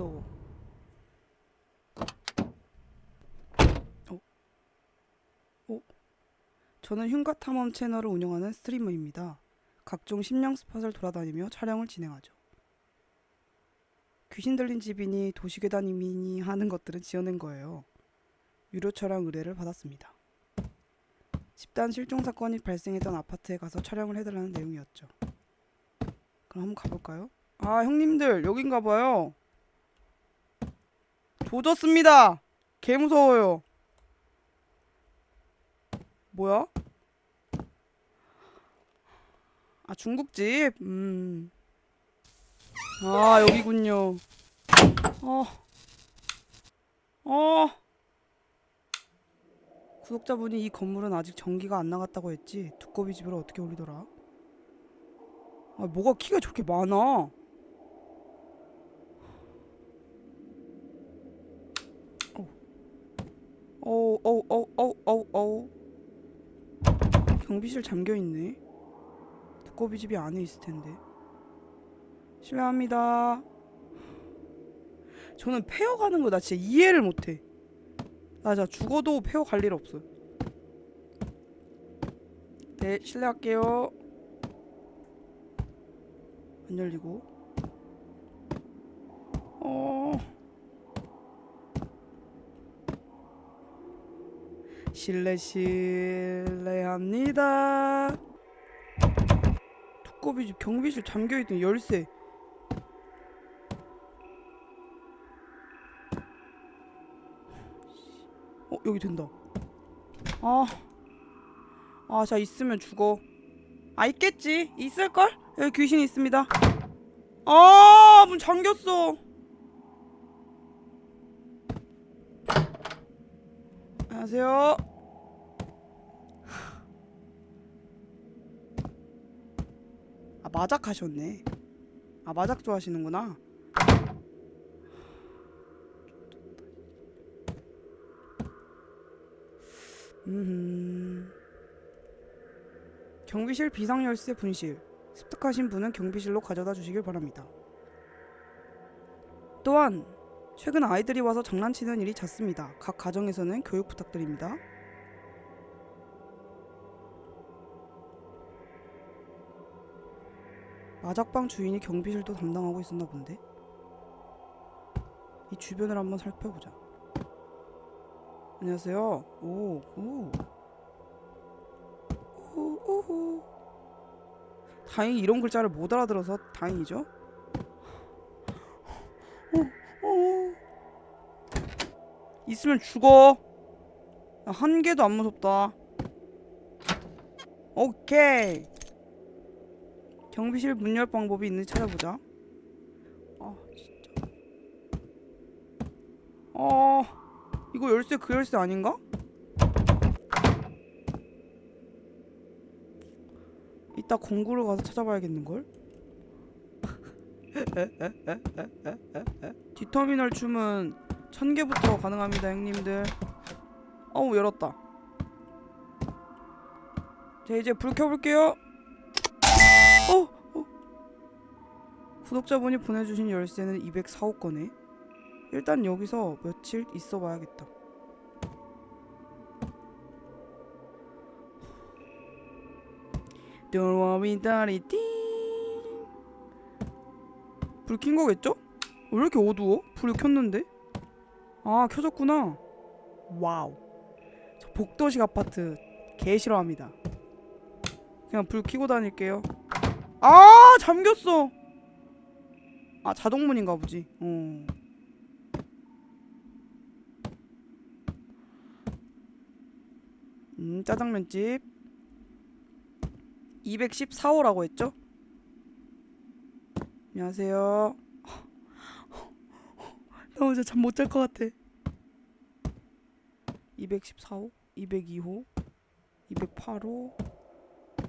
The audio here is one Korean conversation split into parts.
무서워. 어? 어? 저는 흉가 탐험 채널을 운영하는 스트리머입니다. 각종 심령 스팟을 돌아다니며 촬영을 진행하죠. 귀신 들린 집이니 도시괴담이니 하는 것들은 지어낸 거예요. 유료 촬영 의뢰를 받았습니다. 집단 실종 사건이 발생했던 아파트에 가서 촬영을 해달라는 내용이었죠. 그럼 한번 가볼까요? 아 형님들 여긴가 봐요. 조졌습니다. 개 무서워요. 뭐야? 아 중국집. 음. 아 여기군요. 어. 어. 구독자분이 이 건물은 아직 전기가 안 나갔다고 했지. 두꺼비 집으로 어떻게 올리더라? 아 뭐가 키가 저렇게 많아? 어우 어우 어우 어우 경비실 잠겨 있네. 두꺼비 집이 안에 있을 텐데. 실례합니다. 저는 폐허 가는 거 나 진짜 이해를 못해. 나 진짜 죽어도 폐허 갈 일 없어. 네 실례할게요. 안 열리고. 어. 실례 실례합니다. 두꺼비 집 경비실 잠겨 있던 열쇠. 어 여기 된다. 아, 아, 자 있으면 죽어. 아 있겠지. 있을 걸? 여기 귀신 있습니다. 아, 문 잠겼어. 안녕하세요. 아 마작 하셨네. 아 마작 좋아하시는구나. 음. 경비실 비상열쇠 분실. 습득하신 분은 경비실로 가져다 주시길 바랍니다. 또한 최근 아이들이 와서 장난치는 일이 잦습니다. 각 가정에서는 교육 부탁드립니다. 마작방 주인이 경비실도 담당하고 있었나 본데. 이 주변을 한번 살펴보자. 안녕하세요. 오, 오. 오, 오. 다행히 이런 글자를 못 알아들어서 다행이죠. 어, 어. 있으면 죽어. 나한 개도 안 무섭다. 오케이. 경비실 문 열 방법이 있는지 찾아보자. 아 진짜. 어 이거 열쇠 그 열쇠 아닌가? 이따 공구를 가서 찾아봐야겠는 걸. 디터미널 춤은 천 개부터 가능합니다, 형님들. 어우 열었다. 자 이제 불 켜볼게요. 어, 어. 구독자분이 보내주신 열쇠는 204호 거네. 일단 여기서 며칠 있어 봐야겠다. Don't worry, daddy. 불 킨 거겠죠? 왜 이렇게 어두워? 불을 켰는데? 아 켜졌구나. 와우. 저 복도식 아파트 개 싫어합니다. 그냥 불 켜고 다닐게요. 아 잠겼어. 아 자동문인가 보지. 어. 음 짜장면집 214호라고 했죠? 안녕하세요. 나 어제 잠못 잘 것 같아. 214호, 202호, 208호,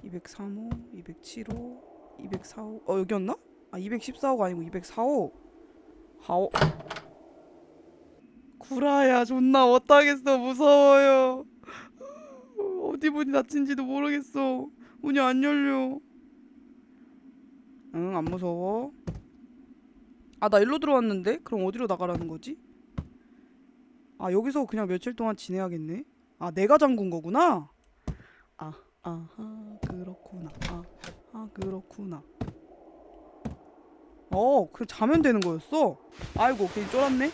203호, 207호, 204호. 어 여기였나? 아 214호가 아니고 204호. 하오. 구라야 존나 못하겠어 무서워요. 어디 문이 닫힌지도 모르겠어. 문이 안 열려. 응 안 무서워. 아 나 일로 들어왔는데? 그럼 어디로 나가라는 거지? 아 여기서 그냥 며칠 동안 지내야겠네. 아 내가 잠근 거구나. 아 아하 그렇구나. 아, 아 그렇구나. 어, 그 자면 되는 거였어. 아이고, 괜히 쫄았네.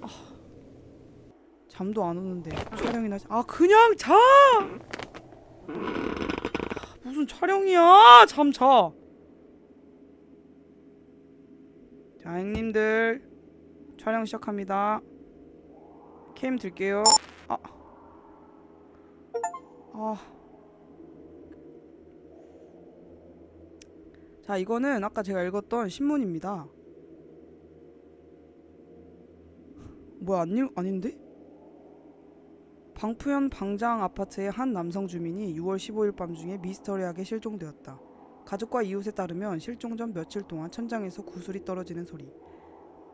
아, 잠도 안 오는데 촬영이나 시- 아 그냥 자. 아, 무슨 촬영이야? 잠 자. 자, 형님들 촬영 시작합니다. 캠 들게요. 아, 아. 자, 이거는 아까 제가 읽었던 신문입니다. 뭐야, 안 읽, 아닌데? 방푸현 방장 아파트의 한 남성 주민이 6월 15일 밤 중에 미스터리하게 실종되었다. 가족과 이웃에 따르면 실종 전 며칠 동안 천장에서 구슬이 떨어지는 소리.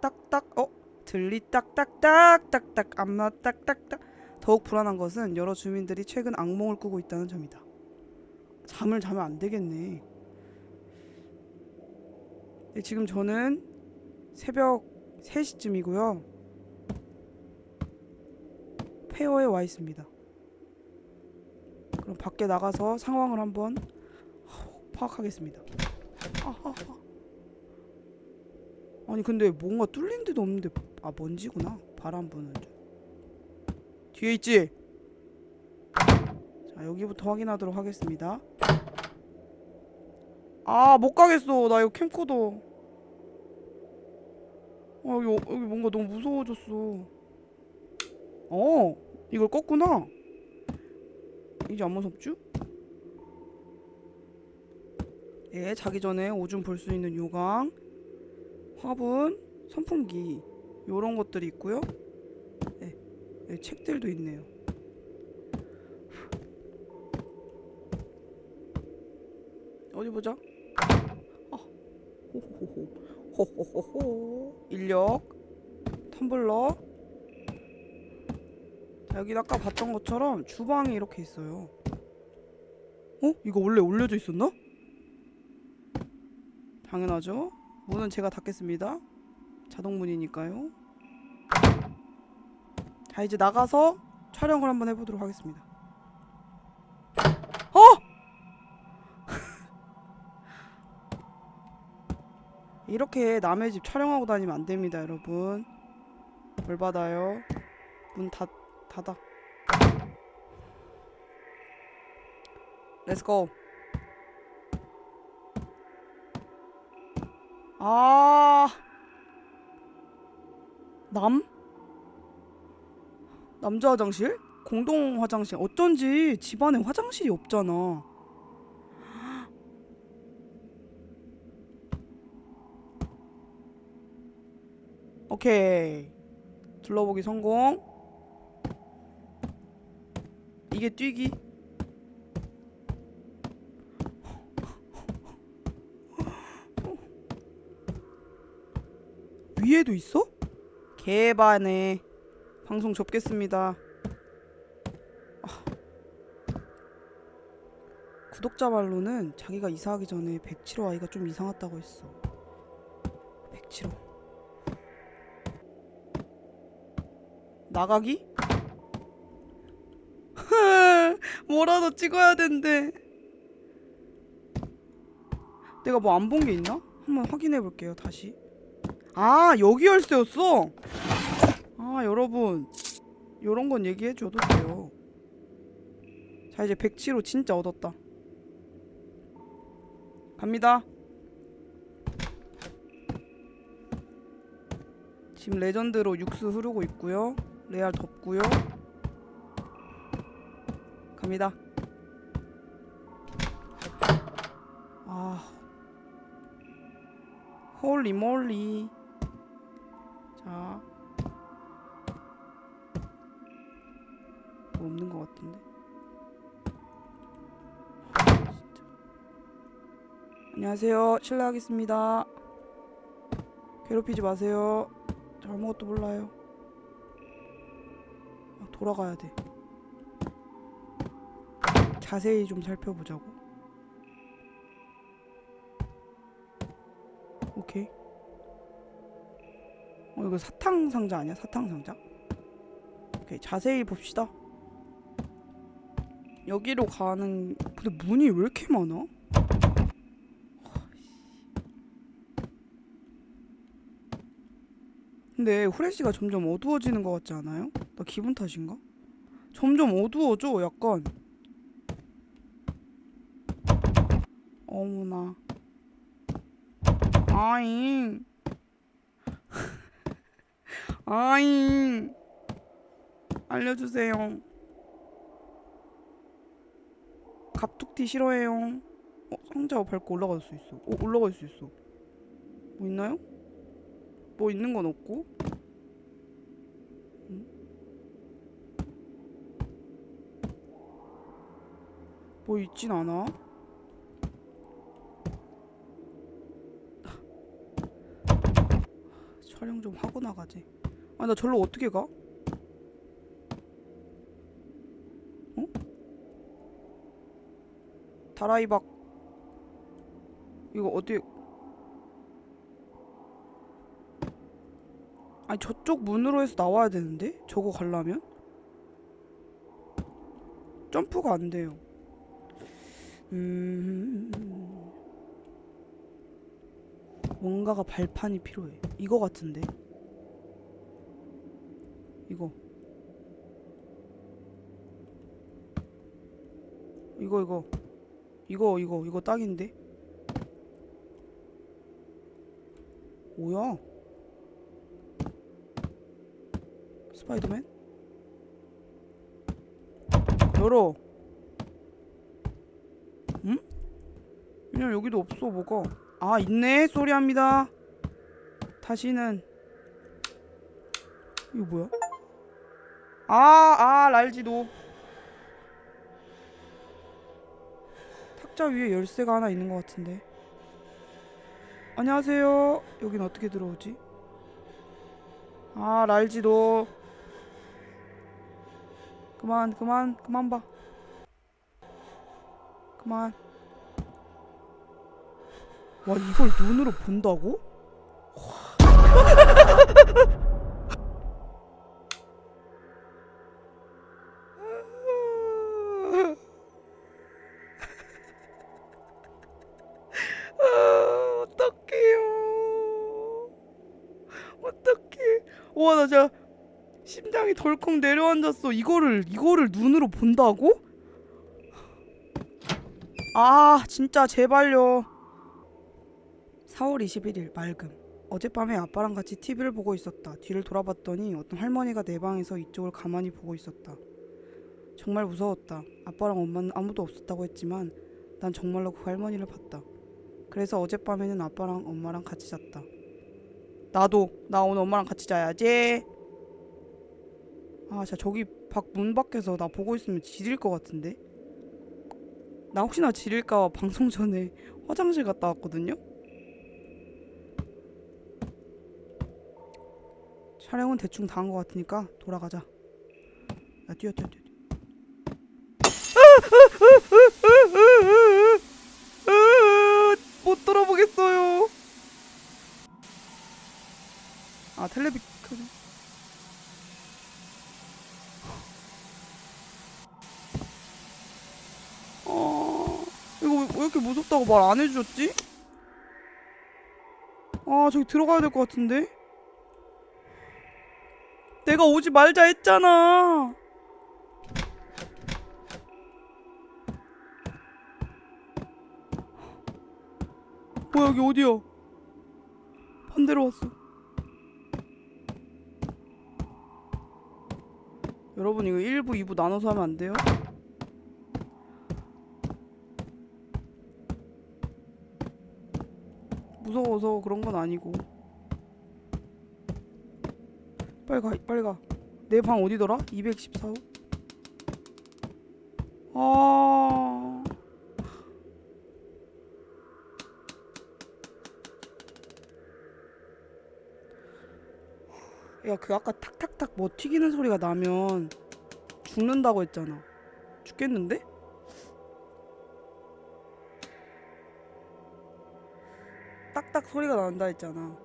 딱딱, 어? 들리 딱딱딱, 딱딱, 암나 딱딱딱. 더욱 불안한 것은 여러 주민들이 최근 악몽을 꾸고 있다는 점이다. 잠을 자면 안 되겠네. 네, 지금 저는 새벽 3시쯤이고요. 페어에 와 있습니다. 그럼 밖에 나가서 상황을 한번 파악하겠습니다. 아하하. 아니 근데 뭔가 뚫린 데도 없는데 아 먼지구나. 바람 부는 줄. 뒤에 있지? 자 여기부터 확인하도록 하겠습니다. 아 못 가겠어. 나 이거 캠코더. 아 여기, 여기 뭔가 너무 무서워졌어. 어 이걸 껐구나. 이제 안 무섭죠? 예, 자기 전에 오줌 볼 수 있는 요강, 화분, 선풍기 요런 것들이 있고요. 예, 예, 책들도 있네요. 어디 보자. 아, 호호호호, 호호호호, 인력, 텀블러. 자, 여기 아까 봤던 것처럼 주방이 이렇게 있어요. 어? 이거 원래 올려져 있었나? 당연하죠. 문은 제가 닫겠습니다. 자동문이니까요. 자, 이제 나가서 촬영을 한번 해보도록 하겠습니다. 어! 이렇게 남의 집 촬영하고 다니면 안 됩니다, 여러분. 벌 받아요. 문 닫, 닫아. 렛츠고. 아. 남? 남자 화장실? 공동 화장실. 어쩐지 집안에 화장실이 없잖아. 오케이. 둘러보기 성공. 이게 뛰기? 위에도 있어? 개반에 방송 접겠습니다. 아. 구독자 말로는 자기가 이사하기 전에 107호 아이가 좀 이상하다고 했어. 107호. 나가기? 뭐라도 찍어야 된대. 내가 뭐 안 본 게 있나? 한번 확인해 볼게요, 다시. 아, 여기 열쇠였어? 아, 여러분. 요런 건 얘기해 줘도 돼요. 자, 이제 107호 진짜 얻었다. 갑니다. 지금 레전드로 육수 흐르고 있고요. 레알 덥고요. 갑니다. 아. 홀리 몰리. 자. 뭐 없는 것 같은데. 진짜. 안녕하세요. 실례하겠습니다. 괴롭히지 마세요. 저 아무것도 몰라요. 아, 돌아가야 돼. 자세히 좀 살펴보자고. 어 이거 사탕 상자 아니야? 사탕 상자? 오케이 자세히 봅시다. 여기로 가는 근데 문이 왜 이렇게 많아? 근데 후레쉬가 점점 어두워지는 것 같지 않아요? 나 기분 탓인가? 점점 어두워져 약간 어머나 아잉 아잉. 알려주세요. 갑툭튀 싫어해요. 어 상자 밟고 올라갈 수 있어. 어 올라갈 수 있어. 뭐 있나요? 뭐 있는 건 없고? 응? 뭐 있진 않아? 촬영 좀 하고 나가지 아 나 절로 어떻게 가? 어? 다라이박 이거 어디 아니 저쪽 문으로 해서 나와야 되는데 저거 가려면 점프가 안 돼요. 음 뭔가가 발판이 필요해. 이거 같은데 이거 이거 이거 이거 이거 이거 딱인데 뭐야? 스파이더맨? 열어. 응? 그냥 여기도 없어 뭐가. 아 있네. 쏘리합니다. 다시는 이거 뭐야? 아, 아, 랄지도. 탁자 위에 열쇠가 하나 있는 것 같은데. 안녕하세요. 여긴 어떻게 들어오지? 아, 랄지도. 그만, 그만, 그만 봐. 그만. 와, 이걸 눈으로 본다고? 와, 나 진짜 심장이 덜컥 내려앉았어. 이거를, 이거를 눈으로 본다고? 아, 진짜 제발요. 4월 21일 맑음. 어젯밤에 아빠랑 같이 TV를 보고 있었다. 뒤를 돌아봤더니 어떤 할머니가 내 방에서 이쪽을 가만히 보고 있었다. 정말 무서웠다. 아빠랑 엄마는 아무도 없었다고 했지만 난 정말로 그 할머니를 봤다. 그래서 어젯밤에는 아빠랑 엄마랑 같이 잤다. 나도 나 오늘 엄마랑 같이 자야지. 아, 진짜 저기 밖 문 밖에서 나 보고 있으면 지릴 것 같은데. 나 혹시나 지릴까 봐 방송 전에 화장실 갔다 왔거든요. 촬영은 대충 다 한 것 같으니까 돌아가자. 야 뛰어 뛰어 뛰어. 뛰어. 못 돌아보겠어요. 아 텔레비 켜. 어 이거 왜, 왜 이렇게 무섭다고 말 안 해주셨지? 아 저기 들어가야 될 것 같은데. 내가 오지 말자 했잖아. 뭐야 여기 어디야? 반대로 왔어. 여러분 이거 1부, 2부 나눠서 하면 안 돼요? 무서워서 그런 건 아니고. 빨리 가, 빨리 가. 내 방 어디더라? 214호? 아. 야, 그 아까 탁탁탁 뭐 튀기는 소리가 나면 죽는다고 했잖아. 죽겠는데? 딱딱 소리가 난다 했잖아.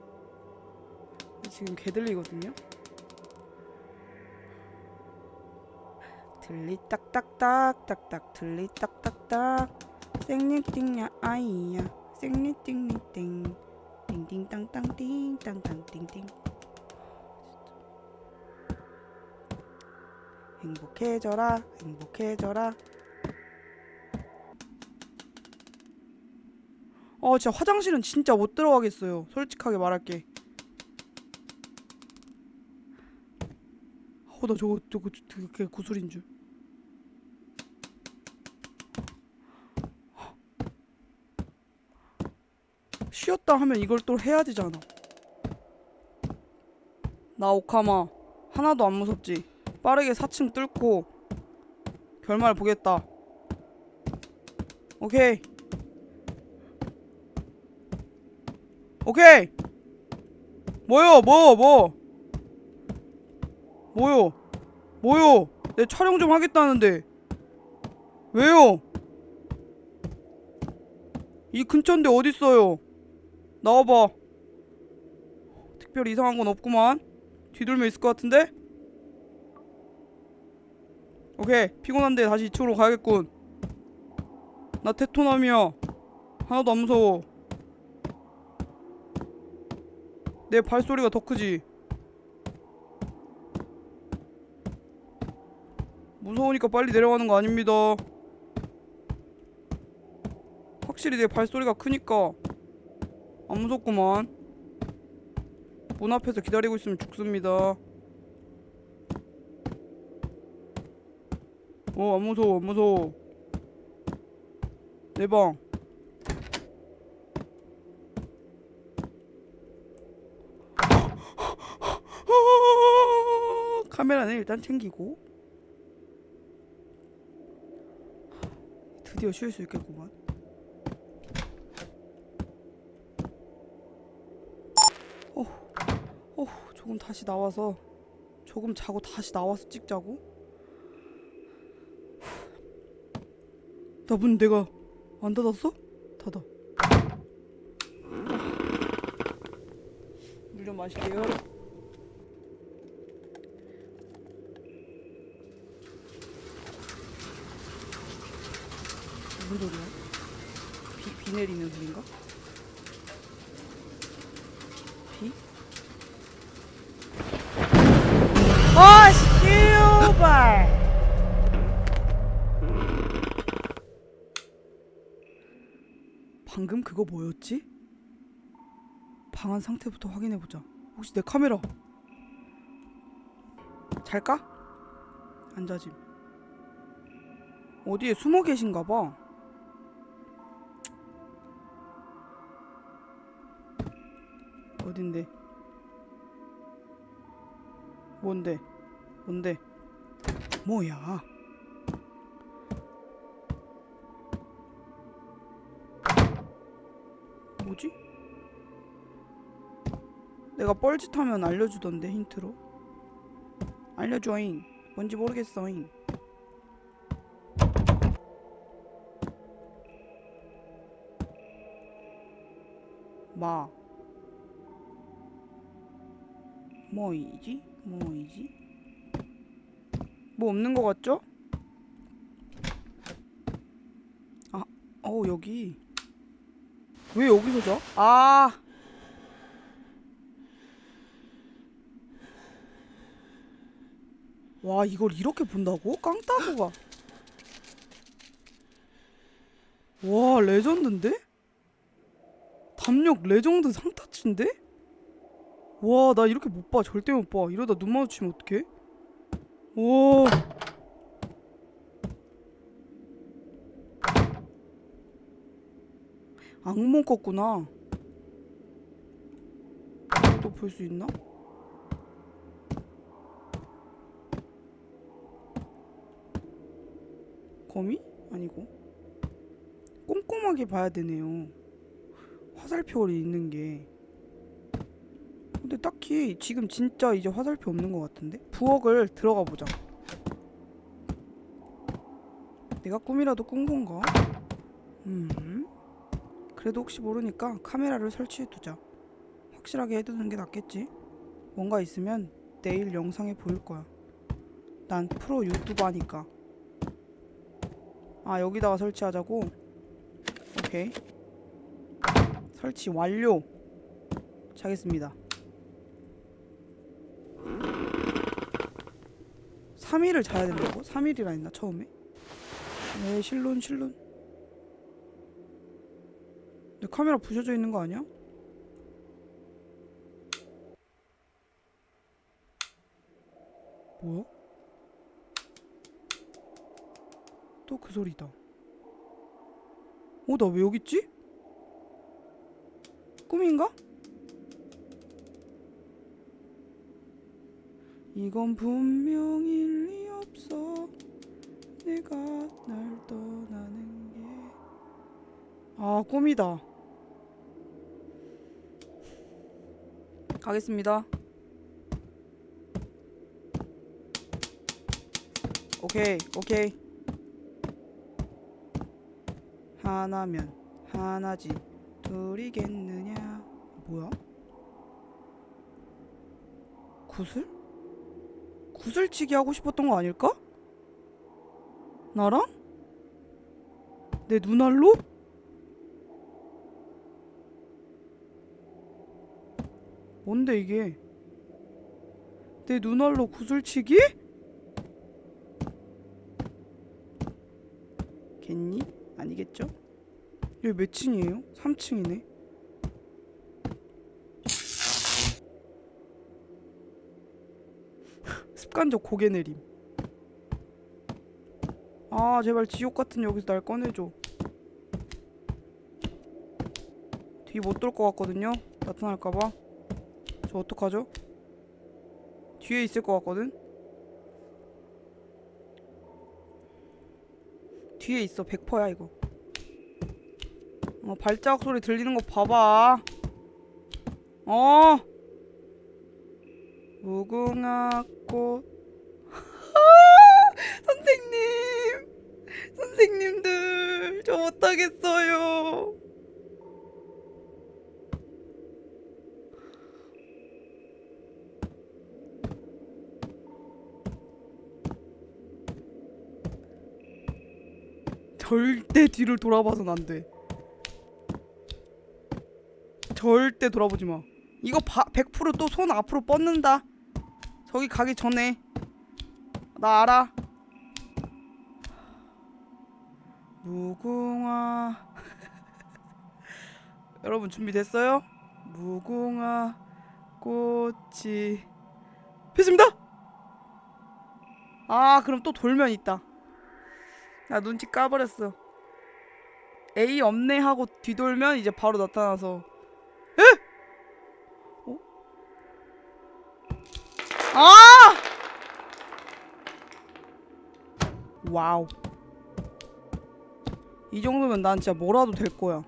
지금 개 들리거든요. 들리 딱딱딱 딱딱 들리 딱딱딱 생리띵야 아이야 생리띵리띵 띵띵땅땅띵 땅땅띵띵 행복해져라 행복해져라. 어 진짜 화장실은 진짜 못 들어가겠어요. 솔직하게 말할게. 어 나 저거 저거 되게 구슬인 줄. 쉬었다 하면 이걸 또 해야 되잖아. 나 오카마. 하나도 안 무섭지 빠르게 4층 뚫고 결말 보겠다. 오케이. 오케이. 뭐요? 뭐 뭐? 뭐요? 뭐요? 내 촬영 좀 하겠다는데. 왜요? 이 근처인데 어딨어요? 나와봐. 특별히 이상한 건 없구만. 뒤돌면 있을 것 같은데 오케이 피곤한데 다시 2층으로 가야겠군. 나 테토남이야. 하나도 안 무서워. 내 발소리가 더 크지. 무서우니까 빨리 내려가는 거 아닙니다. 확실히 내 발소리가 크니까 안 무섭구만. 문 앞에서 기다리고 있으면 죽습니다 어, 안 무서워, 안 무서워. 내 방. 카메라는 일단 챙기고. 드디어 쉴 수 있겠구만. 어, 어, 조금 다시 나와서, 조금 자고 다시 나와서 찍자고? 나 문 내가 안 닫았어? 닫아. 물 좀 마실게요. 무슨 소리야? 비, 비 내리는 소린가? 비? 아, 씨발! 방금 그거 뭐였지? 방안 상태부터 확인해보자. 혹시 내 카메라 잘까? 앉아짐. 어디에 숨어 계신가 봐. 어딘데? 뭔데? 뭔데? 뭐야? 내가 뻘짓하면 알려주던데 힌트로 알려줘잉 뭔지 모르겠어잉 마 뭐이지? 뭐이지? 뭐 없는 거 같죠? 아, 어 여기 왜 여기서 자? 아. 와, 이걸 이렇게 본다고? 깡따구가. 와, 레전드인데? 담력 레전드 상타치인데? 와, 나 이렇게 못 봐. 절대 못 봐. 이러다 눈 마주치면 어떡해? 와. 악몽 꿨구나. 또 볼 수 있나? 거미? 아니고. 꼼꼼하게 봐야 되네요. 화살표를 있는 게. 근데 딱히 지금 진짜 이제 화살표 없는 것 같은데? 부엌을 들어가 보자. 내가 꿈이라도 꾼 건가? 음. 그래도 혹시 모르니까 카메라를 설치해 두자. 확실하게 해두는 게 낫겠지. 뭔가 있으면 내일 영상에 보일 거야. 난 프로 유튜버니까. 아 여기다가 설치하자고. 오케이. 설치 완료. 자겠습니다. 3일을 자야 된다고? 3일이라 했나 처음에? 네 실론 실론 내 카메라 부셔져 있는 거 아니야? 뭐야? 또 그 소리다. 어 나 왜 여기 있지? 꿈인가? 이건 분명 일리 없어. 내가 날 떠나는 게. 아 꿈이다. 가겠습니다. 오케이 오케이 하나면 하나지 둘이겠느냐 뭐야? 구슬? 구슬치기 하고 싶었던 거 아닐까? 나랑? 내 눈알로? 뭔데 이게? 내 눈알로 구슬치기? 겠니? 아니겠죠? 여기 몇 층이에요? 3층이네. 습관적 고개 내림. 아 제발 지옥 같은 여기서 날 꺼내줘. 뒤 못 돌 것 같거든요. 나타날까봐. 저 어떡하죠? 뒤에 있을 것 같거든. 뒤에 있어 100%야 이거. 어 발자국 소리 들리는 거 봐봐. 어. 무궁화 꽃. 선생님, 선생님들, 저 못하겠어요. 절대 뒤를 돌아봐선 안 돼. 절대 돌아보지 마. 이거 100%또 손 앞으로 뻗는다. 저기 가기 전에. 나 알아. 무궁화. 여러분 준비됐어요? 무궁화 꽃이 피었습니다. 아 그럼 또 돌면 있다. 나 눈치 까버렸어. A 없네 하고 뒤돌면 이제 바로 나타나서 아! 와우. 이 정도면 난 진짜 뭐라도 될 거야.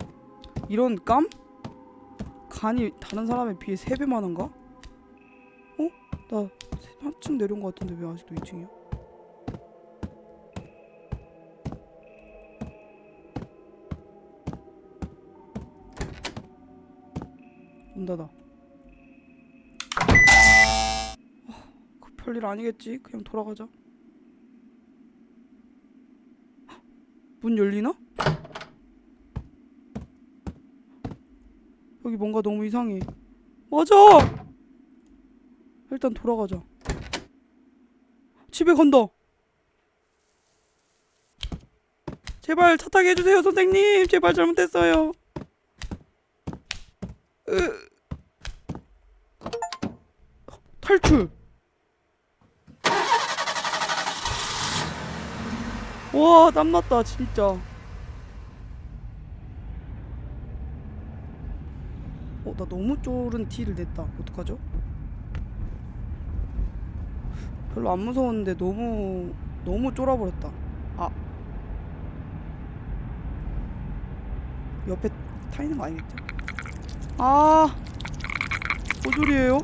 이런 깜? 간이 다른 사람에 비해 3배 많은가? 어? 나 3층 내려온 것 같은데 왜 아직도 2층이야? 문 닫아. 아, 그 별일 아니겠지? 그냥 돌아가자. 헉, 문 열리나? 여기 뭔가 너무 이상해. 맞아! 일단 돌아가자. 집에 간다. 제발 차 타게 해주세요, 선생님. 제발 잘못했어요. 으... 탈출. 와, 땀났다, 진짜. 어, 나 너무 쫄은 티를 냈다. 어떡하죠? 별로 안 무서웠는데 너무 너무 쫄아버렸다. 아. 옆에 타 있는 거 아니겠죠? 아. 뭔 소리예요?